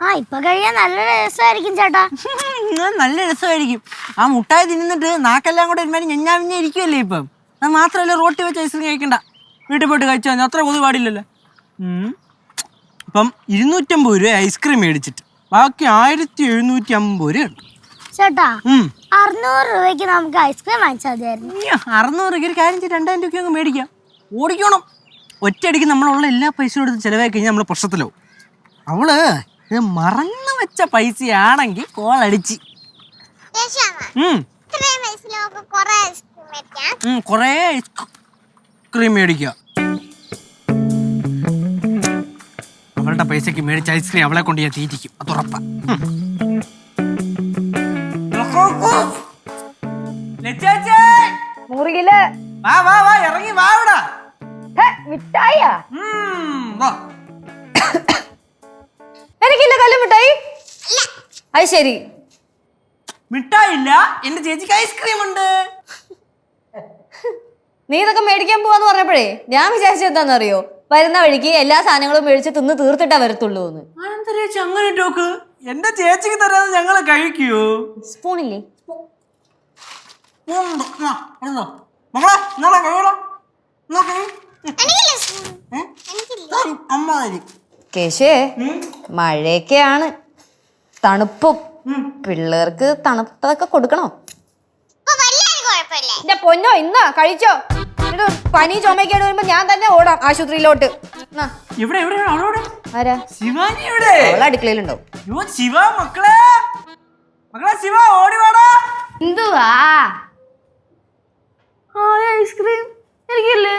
ഇപ്പൊ കഴിയാൻ നല്ല രസമായിരിക്കും ചേട്ടാ. നല്ല രസമായിരിക്കും. ആ മുട്ടായി തിന്നിട്ട് നാക്കെല്ലാം കൂടെ ഒരുമാതിരി ഞെഞ്ഞാ മിഞ്ഞ ഇരിക്കുമല്ലേ ഇപ്പം? അത് മാത്രമല്ല റോട്ടി വെച്ച് ഐസ്ക്രീം കഴിക്കണ്ട. വീട്ടിൽ പോയിട്ട് കഴിച്ചു കഴിഞ്ഞാൽ അത്ര കൊതു പാടില്ലല്ലോ. ഇപ്പം ഇരുന്നൂറ്റമ്പത് രൂപ ഐസ്ക്രീം മേടിച്ചിട്ട്. ബാക്കി ആയിരത്തി എഴുന്നൂറ്റി അമ്പത് രൂപ ഉണ്ട്. ചേട്ടാ. അറുന്നൂറ് രൂപയ്ക്ക് നമുക്ക് ഐസ്ക്രീം വാങ്ങിച്ചാൽ മതിയായിരുന്നു. അറുന്നൂറ് രൂപയ്ക്ക് ഒരു കാര്യം രണ്ടായിരം രൂപയ്ക്ക് അങ്ങ് മേടിക്കാം. ഓടിക്കണം. ഒറ്റയടിക്ക് നമ്മളുള്ള എല്ലാ പൈസയും എടുത്ത് ചിലവാക്കി കഴിഞ്ഞാൽ നമ്മൾ പ്രശ്നത്തിലാവും. അവൾ ഇത് മറന്നു വെച്ച പൈസയാണെങ്കിൽ കോളടിച്ച് കുറെ ഐസ്ക്രീം മേടിക്കുക. അവളുടെ പൈസക്ക് മേടിച്ച ഐസ്ക്രീം അവളെ കൊണ്ട് ഞാൻ തീറ്റിക്കും. അത് ഉറപ്പാ. മുറിയിൽ. വാ വാ വാ ഇറങ്ങി വാ ഇവിടെ. മിഠായിയാ? വാ. എനിക്കില്ല കല്ല് മിഠായി? അത് ശരി. മിഠായി ഇല്ല എന്റെ ചേച്ചിക്ക് ഐസ്ക്രീം ഉണ്ട്. നീ ഇതൊക്കെ മേടിക്കാൻ പോവാന്ന് പറഞ്ഞപ്പോഴേ ഞാൻ വിചാരിച്ചത് എന്താണെന്നറിയോ? വരുന്ന വഴിക്ക് എല്ലാ സാധനങ്ങളും മേടിച്ച് തിന്ന് തീർത്തിട്ടാ വരത്തുള്ളൂ എന്ന്. ചേച്ചി അങ്ങനെ ടോക്ക് എന്റെ ചേച്ചിക്ക് തരാതെ ഞങ്ങളെ കഴിക്കൂ. സ്പൂണില്ലേ. മകളെ എന്നാ കഴിയടാ അമ്മ തരും കേശേ മഴയൊക്കെയാണ്. തണുപ്പും. പിള്ളേർക്ക് തണുത്തതൊക്കെ കൊടുക്കണോ? എന്റെ പൊന്നോ ഇന്നാ കഴിച്ചോ? എന്നിട്ട് പനി ചുമക്കേട് വരുമ്പോ ഞാൻ തന്നെ ഓടാം ആശുപത്രിയിലോട്ട്. എന്നാ, എവിടെ എവിടെ അവളോട് ആരാ? ശിവാനി എവിടെ അവളെ അടുക്കളയിലുണ്ടോ യോ ശിവ മക്കളെ. മക്കളെ ശിവ ഓടി വാടാ. എന്തുവാ? ഐസ്ക്രീം എനിക്കില്ലേ?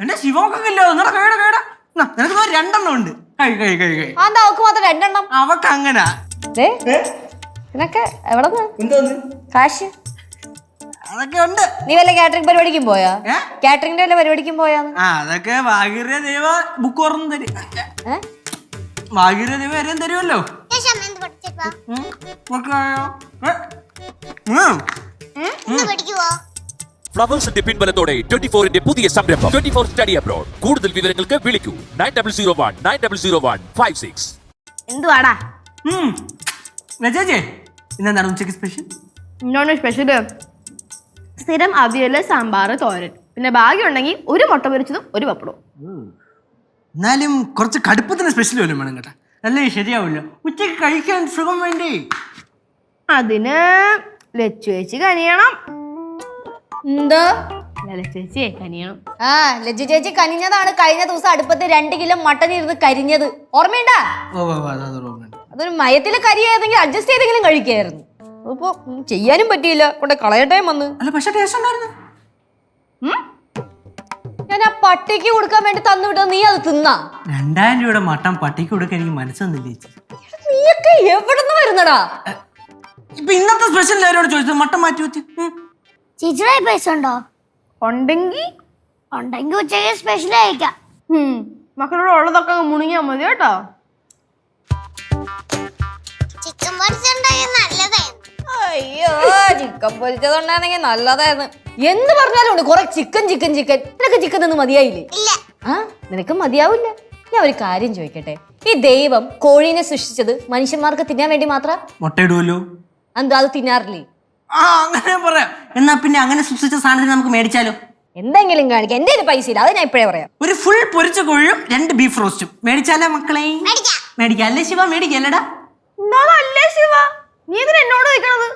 എന്റെ ശിവമൊക്കെ ഇല്ല? നിങ്ങളുടെ കൈയുടെ കൈയുടെ നിനക്ക് രണ്ടെണ്ണം ഉണ്ട്. കൈ കൈ കൈ കൈ. അതെന്താ അവക്ക് മാത്രം രണ്ടെണ്ണം. അവക്ക് അങ്ങനാ നിനക്ക് എവിടെ കാശ്. അതൊക്കെ ഉണ്ട്. നീ വല്ല കാറ്ററിംഗ് പരിപാടിക്കും പോയാ? കാറ്ററിംഗിന്റെ വല്ല പരിപാടിക്കും ആ അതൊക്കെ ഭാഗ്യറിയ ദൈവ ബുക്ക് തുറന്നു തരും. ഏ? ഭാഗ്യറിയ ദൈവം എല്ലാം തരുമല്ലോ. ഞാൻ ഫ്ലവേഴ്സിന്റെ പിൻബലത്തോടെ ട്വന്റി ഫോറിന്റെ പുതിയ സംരംഭം. ട്വന്റി ഫോർ സ്റ്റഡി അബ്രോഡ് കൂടുതൽ വിവരങ്ങൾക്ക് വിളിക്കൂ. Nine double zero one nine double zero one five six എന്തുവാടാ. ലജേജേ ഇന്നെന്താണ് ഉച്ചയ്ക്ക് സ്പെഷ്യൽ ഇന്നോണ്ട് സ്പെഷ്യൽ സ്ഥിരം അവിയൽ സാമ്പാർ തോരൻ. പിന്നെ ഭാഗ്യമുണ്ടെങ്കിൽ ഒരു മുട്ട പൊരിച്ചതും ഒരു പപ്പടവും. എന്നാലും കുറച്ച് കടുപ്പത്തിന് സ്പെഷ്യൽ വല്ലതും വേണം കേട്ടാ. അല്ലേ ശരിയാവില്ല. ഉച്ചയ്ക്ക് കഴിക്കാൻ സുഖം വേണ്ടേ? അതിന് ലച്ചു ചേച്ചി കനിയണം. എന്തോ? അല്ല, ലച്ചു ചേച്ചിയെ കനിയണം. ആ ലജ്ജു ചേച്ചി കനിഞ്ഞതാണ്. കഴിഞ്ഞ ദിവസം അടുപ്പത്ത് രണ്ട് കിലോ മട്ടൻ ഇരുന്ന് കരിഞ്ഞത്. ഓർമ്മയുണ്ടാ? ഓ ഓ, അത് അത് ഓർമ്മ ഉണ്ട്. അതൊരു മയത്തിൽ കരിയായിരുന്നെങ്കിൽ അഡ്ജസ്റ്റ് ചെയ്തെങ്കിലും കഴിക്കായിരുന്നു. അപ്പൊ ചെയ്യാനും പറ്റിയില്ല. കൊണ്ട് കളയട്ടേം വന്ന്. അല്ല പക്ഷെ ടേസ്റ്റ് ഉണ്ടായിരുന്നു. ഞാൻ ആ പട്ടിക്ക് കൊടുക്കാൻ വേണ്ടി തന്നു വിട്ടത് നീ അത് തിന്നാ? രണ്ടായിരം രൂപയുടെ മട്ടൻ പട്ടിക്ക് കൊടുക്കാൻ എനിക്ക് മനസ്സൊന്നില്ല ചേച്ചി? നീയൊക്കെ എവിടുന്ന് വരുന്നടാ? ഇപ്പൊ ഇന്നത്തെ സ്പെഷ്യൽ ആരോട് ചോദിച്ചത് മട്ടൻ മാറ്റി വെച്ച്. ഉം. ചേച്ചിയുടെ കയ്യിൽ പൈസ ഉണ്ടോ? ഉണ്ടെങ്കിൽ ഉണ്ടെങ്കിൽ ഉച്ചയ്ക്ക് സ്പെഷ്യൽ അയക്കാം മക്കളോട് ഉള്ളതൊക്കെ അങ്ങ് മുണുങ്ങിയാൽ മതി കേട്ടോ. ചിക്കൻ നല്ലതായിരുന്നു. അയ്യോ ചിക്കൻ പൊരിച്ചതുണ്ടായിരുന്നെങ്കിൽ നല്ലതായിരുന്നു. എന്ത് പറഞ്ഞാലും ഉണ്ട്. കുറെ ചിക്കൻ ചിക്കൻ ചിക്കൻ നിനക്ക് ചിക്കൻ നിന്ന് മതിയായില്ലേ? ഇല്ല. ആ നിനക്ക് മതിയാവില്ല. ഞാൻ ഒരു കാര്യം ചോദിക്കട്ടെ. ഈ ദൈവം കോഴീനെ സൃഷ്ടിച്ചത് മനുഷ്യന്മാർക്ക് തിന്നാൻ വേണ്ടി മാത്രം? മുട്ടയിടുമല്ലോ എന്താ അത് തിന്നാറില്ലേ? ആ അങ്ങനെ പറയാം. എന്നാ പിന്നെ അങ്ങനെ സൂക്ഷിച്ച സാധനത്തിന് നമുക്ക് മേടിച്ചാലോ? എന്തെങ്കിലും കാണിക്കാം. എന്റെ പൈസ ഇല്ല. അത് ഞാൻ ഇപ്പഴേ പറയാം. ഒരു ഫുൾ പൊരിച്ച കോഴിയും രണ്ട് ബീഫ് റോസ്റ്റും മേടിച്ചാലോ മക്കളെ? മേടിക്കാം. അല്ലേ ശിവ? മേടിക്കല്ലടാ? അല്ലേ ശിവ? നീ ഇതിന് എന്നോട് ചോദിക്കണത്?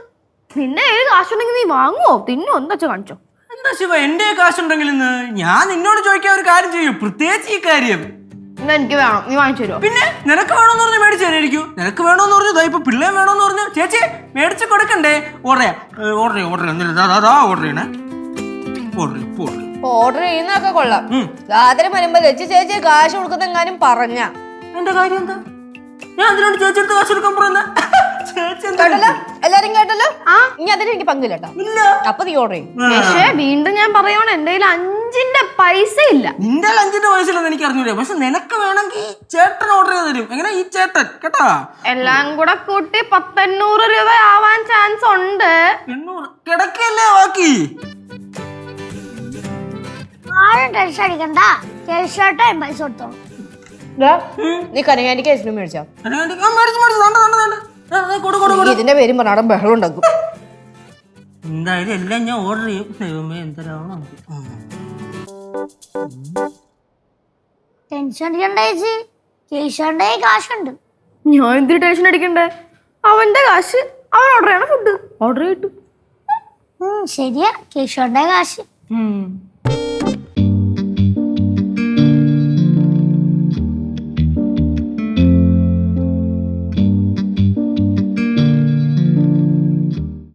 നിന്നെ ഏത് കാശുണ്ടെങ്കിൽ നീ വാങ്ങുവോ? തിന്നോ? എന്താ വെച്ചാ കാണിച്ചോ? എന്താ ശിവ? എന്റെ കാശുണ്ടെങ്കിൽ ഞാൻ നിന്നോട് ചോദിക്കാൻ ഒരു കാര്യം ചെയ്യും. പ്രത്യേകിച്ച് ഈ കാര്യം. എന്നാ എനിക്ക് വേണം. നീ വാങ്ങിച്ചു തരുമോ പിന്നെ നിനക്ക് വേണോന്ന് പറഞ്ഞ് മേടിച്ചു തരായിരിക്കും നിനക്ക് വേണോന്ന് പറഞ്ഞു ദാ ഇപ്പൊ പിള്ളേ വേണോന്ന് പറഞ്ഞു ചേച്ചി മേടിച്ച് കൊടുക്കണ്ടേ? ഓർഡർ ഓർഡർ ഓർഡർ ഓർഡർ ചെയ്യണേ. ഓർഡർ ഓർഡർ ഓർഡർ ചെയ്യുന്നതൊക്കെ കൊള്ളാം. രാത്രി വരുമ്പോ ലച്ചു ചേച്ചി കാശ് കൊടുക്കുന്ന എങ്ങാനും പറഞ്ഞ. എന്റെ കാര്യം എന്താ? ഞാൻ അതിനോട് ചേച്ചിയെടുത്ത് കാശ് എടുക്കാൻ പറഞ്ഞ ചേച്ചി കേട്ടല്ലോ? എല്ലാരും കേട്ടല്ലോ? ആ. ഇനി അതിന് എനിക്ക് പങ്കില്ല കേട്ടോ. ഇല്ല. അപ്പൊ നീ ഓർഡർ ചെയ്യും. പക്ഷേ വീണ്ടും ഞാൻ പറയണ എന്റെ കയ്യിൽ അഞ്ചിന്റെ പൈസ ഇല്ല നിന്റെ ലഞ്ചിന്റെ പൈസ ഇല്ലെന്ന് എനിക്ക് അറിഞ്ഞൂടെ. പക്ഷെ നിനക്ക് വേണമെങ്കിൽ ചേട്ടൻ ഓർഡർ ചെയ്ത് തരും. എങ്ങനെ? ഈ ചേട്ടൻ കേട്ടാ? എല്ലാം കൂടെ കൂട്ടി പത്തെണ്ണൂറ് രൂപ ആവാൻ ചാൻസ് ഉണ്ട്. എണ്ണൂറ്. കിടക്കല്ലേ ബാക്കി? ആരും ടെൻഷൻ അടിക്കണ്ട. ചേട്ടൻ പൈസ കൊടുത്തോളൂ ദാ, നീ കനകാനിക്ക് ഐസ്ക്രീം മേടിച്ചോ. ഇതിന്റെ പേരും പറഞ്ഞാൽ ബഹളം ഉണ്ടാക്കും. എന്തായാലും എല്ലാം ഞാൻ ഓർഡർ ചെയ്യും. ദൈവമേ എന്തരാണോ ടെൻഷൻ അടിക്കണ്ട ചേച്ചി. കേശവന്റെ കാശുണ്ട്. ഞാൻ എന്തിനു ടെൻഷൻ അടിക്കണ്ടേ? അവന്റെ കാശ് അവൻ ഓർഡർ ചെയ്യണം ഫുഡ് ഓർഡർ ചെയ്തിട്ടു. ഉം, ശരിയാ. കേശവന്റെ കാശ്.